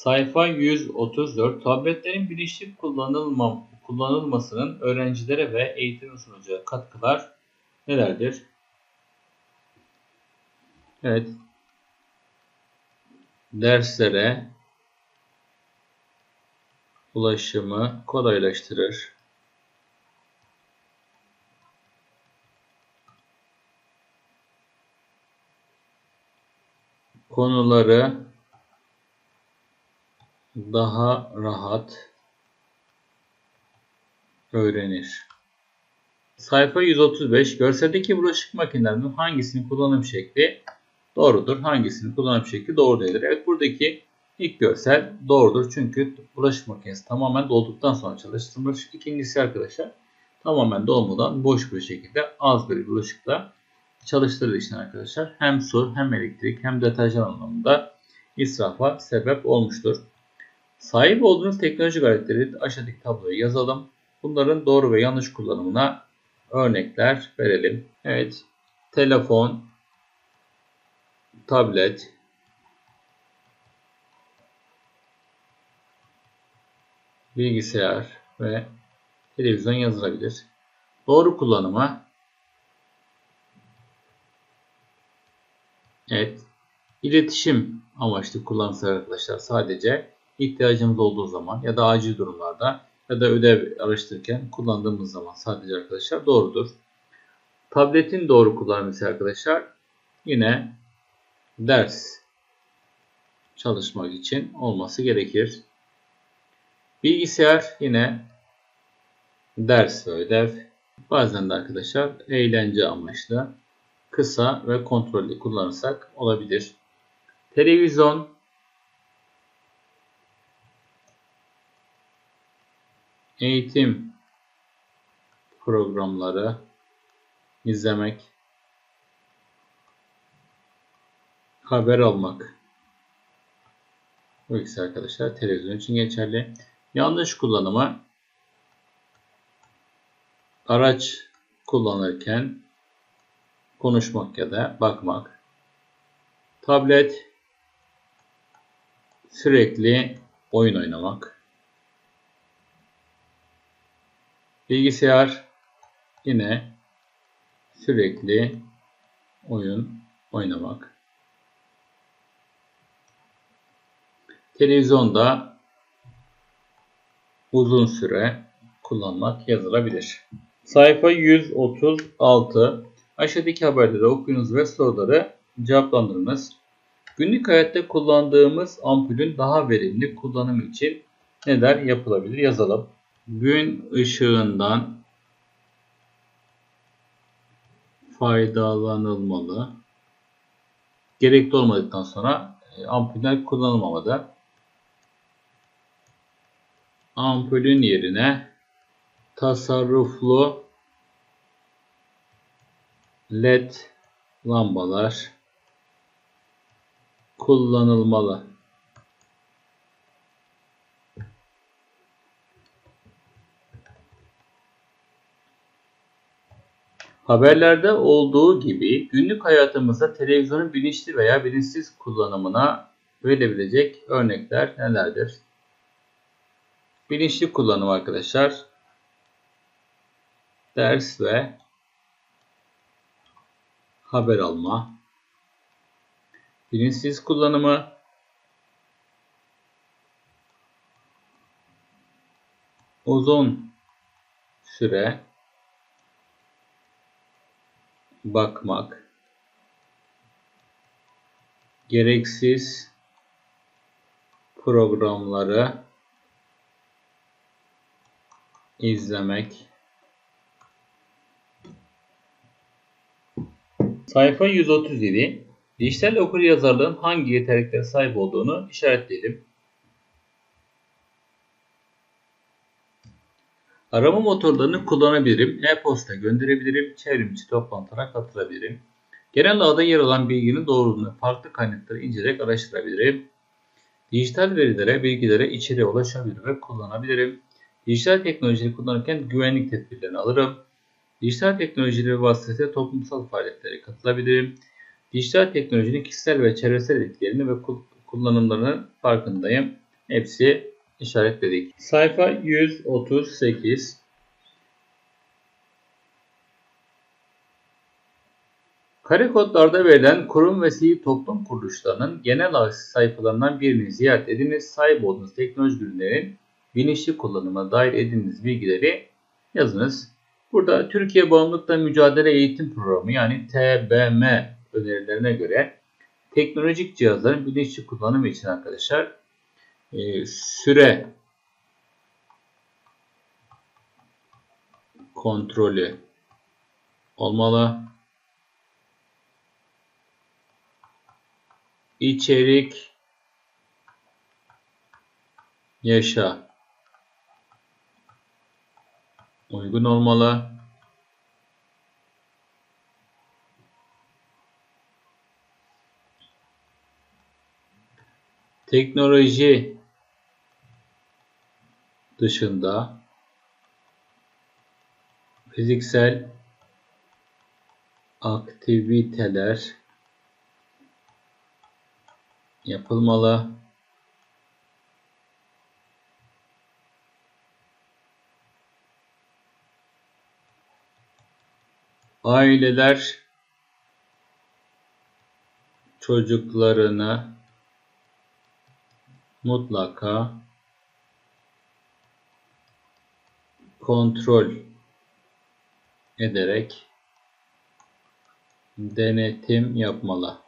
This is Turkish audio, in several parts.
Sayfa 134 tabletlerin bilinçli kullanılma, kullanılmasının öğrencilere ve eğitime sunacağı katkılar nelerdir? Evet. Derslere ulaşımı kolaylaştırır. Konuları daha rahat öğrenir. Sayfa 135. Görseldeki bulaşık makinelerinin hangisinin kullanım şekli doğrudur? Hangisinin kullanım şekli doğru değildir? Evet buradaki ilk görsel doğrudur. Çünkü bulaşık makinesi tamamen dolduktan sonra çalıştırılmış. İkincisi arkadaşlar tamamen dolmadan boş bir şekilde az bir bulaşıkla çalıştırılır için arkadaşlar. Hem su hem elektrik hem deterjan anlamında israfa sebep olmuştur. Sahip olduğunuz teknolojik aletleri aşağıdaki tabloya yazalım. Bunların doğru ve yanlış kullanımına örnekler verelim. Evet, telefon, tablet, bilgisayar ve televizyon yazılabilir. Doğru kullanımı Evet, iletişim amaçlı kullanılır arkadaşlar. Sadece ihtiyacımız olduğu zaman ya da acil durumlarda ya da ödev araştırırken kullandığımız zaman sadece arkadaşlar doğrudur. Tabletin doğru kullanması arkadaşlar yine ders çalışmak için olması gerekir. Bilgisayar yine ders ve ödev. Bazen de arkadaşlar eğlence amaçlı kısa ve kontrollü kullanırsak olabilir. Televizyon eğitim programları izlemek, haber almak. Bu ikisi arkadaşlar televizyon için geçerli. Yanlış kullanımı araç kullanırken konuşmak ya da bakmak. Tablet sürekli oyun oynamak. Bilgisayar yine sürekli oyun oynamak. Televizyonda uzun süre kullanmak yazılabilir. Sayfa 136 Aşağıdaki haberleri okuyunuz ve soruları cevaplandırınız. Günlük hayatta kullandığımız ampulün daha verimli kullanımı için neler yapılabilir yazalım gün ışığından faydalanılmalı. Gerekli olmadıktan sonra e, ampuller kullanılmamalı. Ampulün yerine tasarruflu led lambalar kullanılmalı. Haberlerde olduğu gibi günlük hayatımızda televizyonun bilinçli veya bilinçsiz kullanımına verilebilecek örnekler nelerdir? Bilinçli kullanım arkadaşlar ders ve haber alma. Bilinçsiz kullanımı uzun süre bakmak, gereksiz programları izlemek. Sayfa 137. Dijital okuryazarlığın hangi yeteneklere sahip olduğunu işaretleyelim. Arama motorlarını kullanabilirim, e-posta gönderebilirim, çevrimiçi toplantılara katılabilirim. Genel ağda yer alan bilginin doğruluğunu farklı kaynakları inceleyerek araştırabilirim. Dijital verilere, bilgilere, içeriğe ulaşabilir ve kullanabilirim. Dijital teknolojiyi kullanırken güvenlik tedbirlerini alırım. Dijital teknolojileri vasıtasıyla toplumsal faaliyetlere katılabilirim. Dijital teknolojinin kişisel ve çevresel etkilerini ve kullanımlarının farkındayım. Hepsi işaretledik. Sayfa 138 Kare kodlarda verilen kurum ve sivil toplum kuruluşlarının genel sayfalarından birini ziyaret ediniz. Sahip olduğunuz teknoloji ürünlerin bilinçli kullanıma dair edindiğiniz bilgileri yazınız. Burada Türkiye Bağımlılıkla Mücadele Eğitim Programı yani TBM önerilerine göre teknolojik cihazların bilinçli kullanımı için arkadaşlar e, süre kontrolü olmalı. İçerik yaşa uygun olmalı. Teknoloji dışında fiziksel aktiviteler yapılmalı. Aileler çocuklarını mutlaka kontrol ederek denetim yapmalı.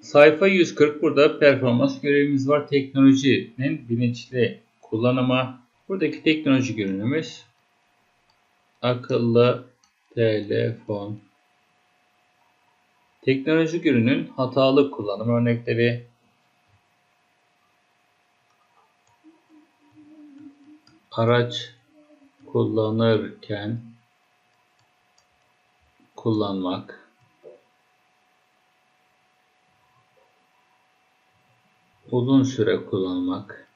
Sayfa 140 burada performans görevimiz var. Teknolojinin bilinçli kullanımı. Buradaki teknoloji ürünümüz akıllı telefon. Teknolojik ürünün hatalı kullanım örnekleri araç kullanırken kullanmak. Uzun süre kullanmak.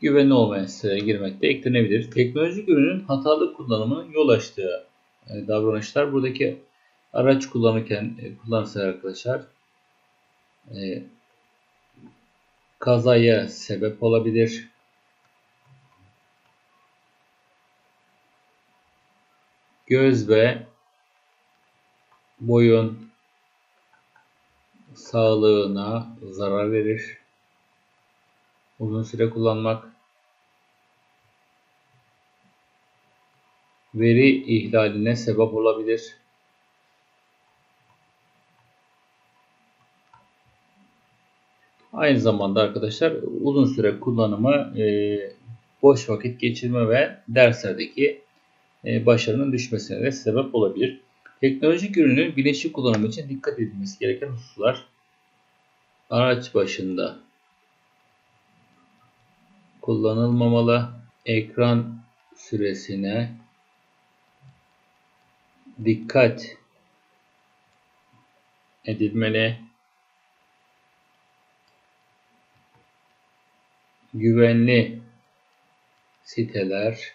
Güvenli olmayan sitelere girmekte eklenebilir. Teknolojik ürünün hatalı kullanımının yol açtığı e, davranışlar. Buradaki araç kullanırken e, kullanırsa arkadaşlar e, kazaya sebep olabilir. Göz ve boyun sağlığına zarar verir. Uzun süre kullanmak veri ihlaline sebep olabilir. Aynı zamanda arkadaşlar uzun süre kullanımı e, boş vakit geçirme ve derslerdeki e, başarının düşmesine de sebep olabilir. Teknolojik ürünün bilinçli kullanımı için dikkat edilmesi gereken hususlar araç başında kullanılmamalı, ekran süresine dikkat edilmeli. Güvenli siteler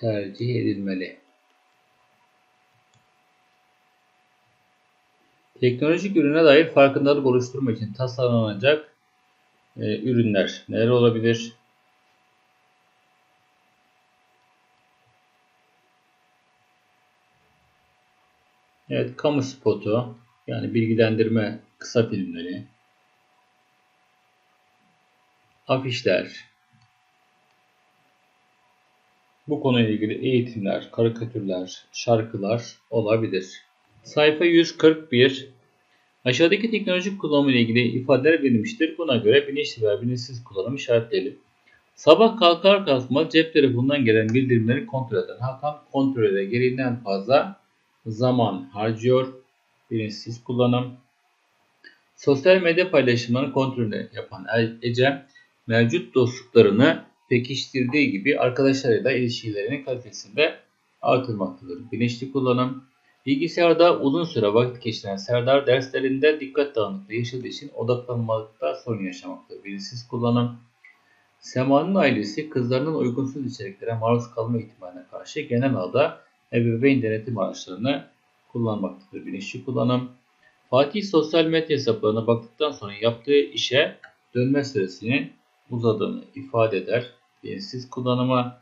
tercih edilmeli. Teknolojik ürüne dair farkındalık oluşturmak için tasarlanacak e, ürünler neler olabilir? Evet, kamu spotu, yani bilgilendirme kısa filmleri, afişler, bu konuyla ilgili eğitimler, karikatürler, şarkılar olabilir. Sayfa 141 Aşağıdaki teknolojik kullanımı ile ilgili ifadeler verilmiştir. Buna göre bilinçli veya bilinçsiz kullanımı işaretleyelim. Sabah kalkar kalkmaz cep telefonundan gelen bildirimleri kontrol eden Hakan kontrole gereğinden fazla zaman harcıyor. Bilinçsiz kullanım. Sosyal medya paylaşımlarını kontrol yapan Ecem mevcut dostluklarını pekiştirdiği gibi arkadaşlarıyla ilişkilerinin kalitesinde artırmaktadır. Bilinçli kullanım. Bilgisayarda uzun süre vakit geçiren Serdar derslerinde dikkat dağınıklığı yaşadığı için odaklanmakta sorun yaşamaktadır. Bilinçsiz kullanım. Sema'nın ailesi kızlarının uygunsuz içeriklere maruz kalma ihtimaline karşı genel ağda ebeveyn denetim araçlarını kullanmaktadır. Bilinçli kullanım. Fatih sosyal medya hesaplarına baktıktan sonra yaptığı işe dönme süresinin uzadığını ifade eder. Bilinçsiz kullanımı.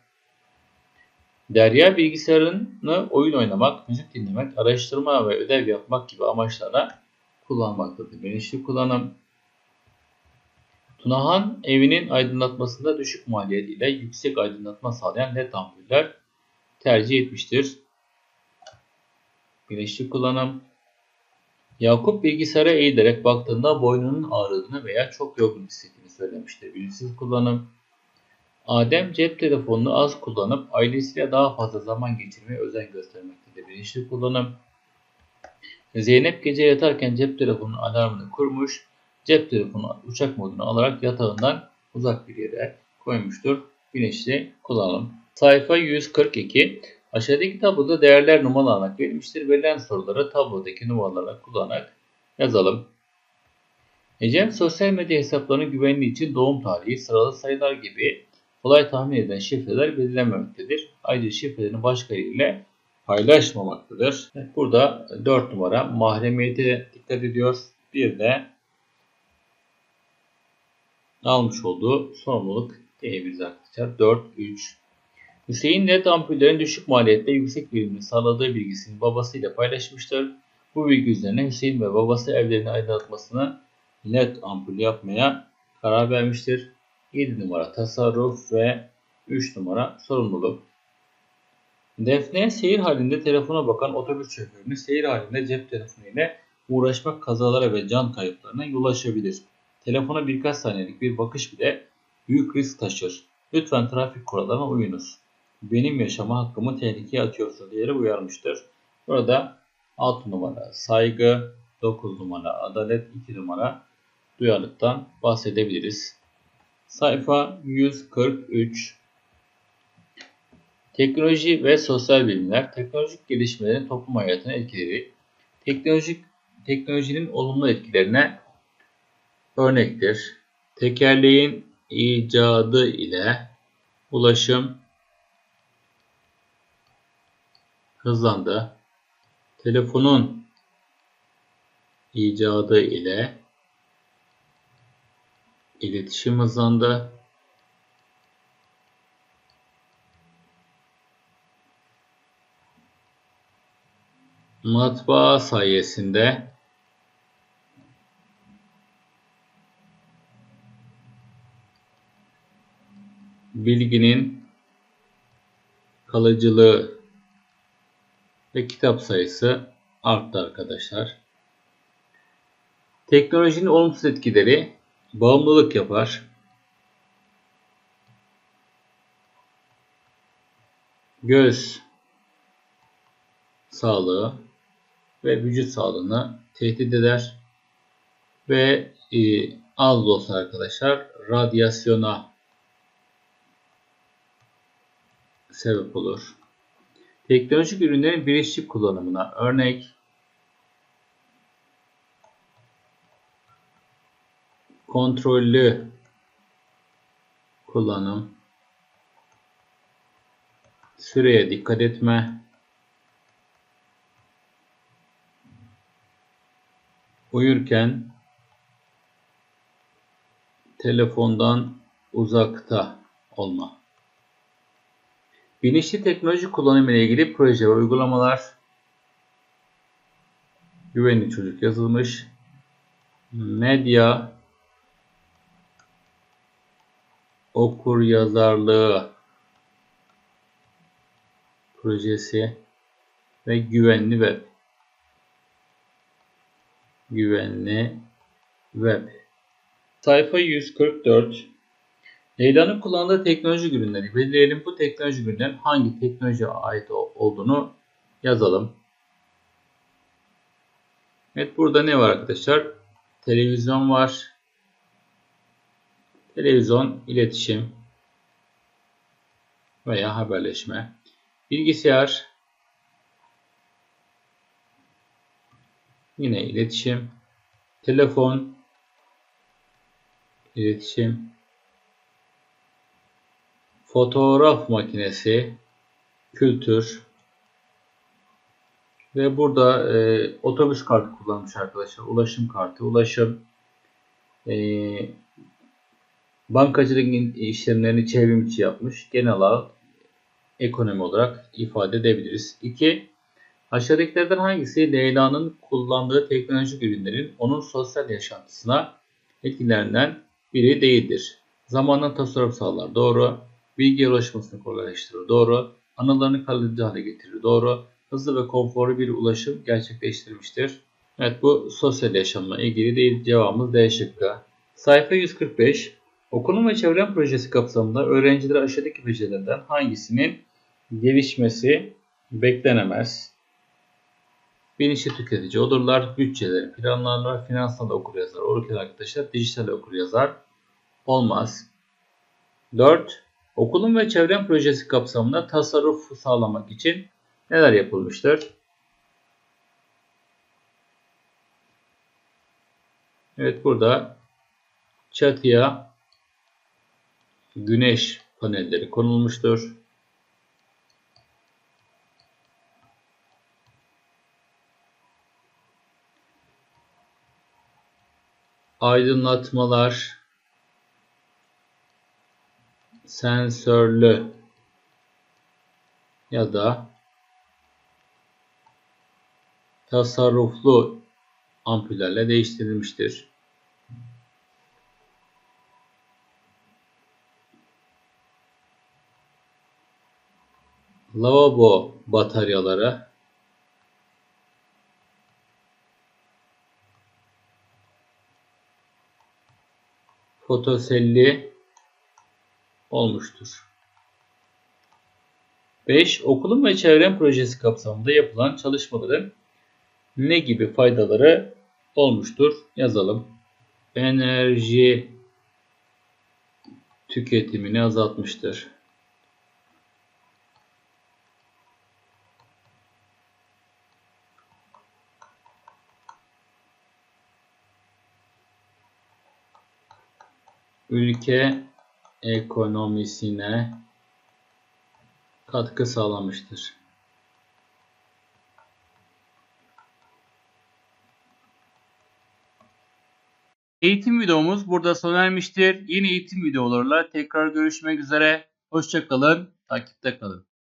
Derya bilgisayarını oyun oynamak, müzik dinlemek, araştırma ve ödev yapmak gibi amaçlara kullanmaktadır. Bilinçli kullanım. Tunahan evinin aydınlatmasında düşük maliyet ile yüksek aydınlatma sağlayan led ampuller tercih etmiştir. Bilinçli kullanım. Yakup bilgisayara eğilerek baktığında boynunun ağrıdığını veya çok yorgun hissettiğini söylemiştir. Bilinçsiz kullanım. Adem cep telefonunu az kullanıp ailesiyle daha fazla zaman geçirmeye özen göstermektedir. Bilinçli kullanım. Zeynep gece yatarken cep telefonunun alarmını kurmuş, cep telefonu uçak modunu alarak yatağından uzak bir yere koymuştur. Bilinçli kullanım. Sayfa 142. Aşağıdaki tabloda değerler numaralarak verilmiştir. Verilen soruları tablodaki numaralarla kullanarak yazalım. Ecem sosyal medya hesaplarının güvenliği için doğum tarihi, sıralı sayılar gibi kolay tahmin edilen şifreler belirlenmemektedir. Ayrıca şifrelerini başkalarıyla paylaşmamaktadır. Burada 4 numara mahremiyete dikkat ediyor. Bir de almış olduğu sorumluluk diyebiliriz arkadaşlar. 4, 3. Hüseyin led ampullerin düşük maliyette yüksek verimli sağladığı bilgisini babasıyla paylaşmıştır. Bu bilgi üzerine Hüseyin ve babası evlerini aydınlatmasını led ampul yapmaya karar vermiştir. 7 numara tasarruf ve 3 numara sorumluluk. Defne seyir halinde telefona bakan otobüs şoförünü seyir halinde cep telefonu ile uğraşmak kazalara ve can kayıplarına yol açabilir. Telefona birkaç saniyelik bir bakış bile büyük risk taşır. Lütfen trafik kurallarına uyunuz. Benim yaşama hakkımı tehlikeye atıyorsa diyerek uyarmıştır. Burada 6 numara saygı, 9 numara adalet, 2 numara duyarlılıktan bahsedebiliriz. Sayfa 143 Teknoloji ve sosyal bilimler, teknolojik gelişmelerin toplum hayatına etkileri, teknolojik teknolojinin olumlu etkilerine örnektir. Tekerleğin icadı ile ulaşım hızlandı. Telefonun icadı ile iletişim hızlandı. Matbaa sayesinde bilginin kalıcılığı ve kitap sayısı arttı arkadaşlar. Teknolojinin olumsuz etkileri bağımlılık yapar. Göz sağlığı ve vücut sağlığını tehdit eder ve e, az da olsa arkadaşlar radyasyona sebep olur. Teknolojik ürünlerin bilinçli kullanımına örnek. Kontrollü kullanım, süreye dikkat etme, uyurken telefondan uzakta olma. Bilinçli teknoloji kullanımı ile ilgili proje ve uygulamalar. Güvenli çocuk yazılmış. Medya. Okur yazarlığı projesi ve güvenli web. Güvenli web. Sayfa 144 Leyla'nın kullandığı teknoloji ürünleri belirleyelim. Bu teknoloji ürünlerin hangi teknolojiye ait olduğunu yazalım. Evet burada ne var arkadaşlar? Televizyon var. Televizyon, iletişim veya haberleşme. Bilgisayar yine iletişim. Telefon iletişim fotoğraf makinesi, kültür, Ve burada e, otobüs kartı kullanmış arkadaşlar. Ulaşım kartı. Ulaşım e, bankacılık işlemlerini çevrimçi yapmış. Genel olarak ekonomi olarak ifade edebiliriz. 2. Aşağıdakilerden hangisi Leyla'nın kullandığı teknolojik ürünlerin onun sosyal yaşantısına etkilerinden biri değildir? Zamanla tasarruf sağlar. Doğru. Bilgi ulaşmasını kolaylaştırır. Doğru. Anılarını kalıcı hale getirir. Doğru. Hızlı ve konforlu bir ulaşım gerçekleştirmiştir. Evet bu sosyal yaşamla ilgili değil. Cevabımız D şıkkı. Sayfa 145. Okulun ve çevrem projesi kapsamında öğrenciler aşağıdaki becerilerden hangisinin gelişmesi beklenemez? Bilinçli tüketici olurlar, bütçeleri planlarlar, finansal okur yazar olurken arkadaşlar dijital okur yazar olmaz. 4. Okulun ve çevrem projesi kapsamında tasarruf sağlamak için neler yapılmıştır? Evet burada çatıya güneş panelleri konulmuştur. Aydınlatmalar sensörlü ya da tasarruflu ampullerle değiştirilmiştir. Lavabo bataryaları fotoselli olmuştur. 5. Okulun ve çevrem projesi kapsamında yapılan çalışmaların ne gibi faydaları olmuştur? Yazalım. Enerji tüketimini azaltmıştır. ülke ekonomisine katkı sağlamıştır. Eğitim videomuz burada sona ermiştir. Yeni eğitim videolarıyla tekrar görüşmek üzere. Hoşçakalın, takipte kalın.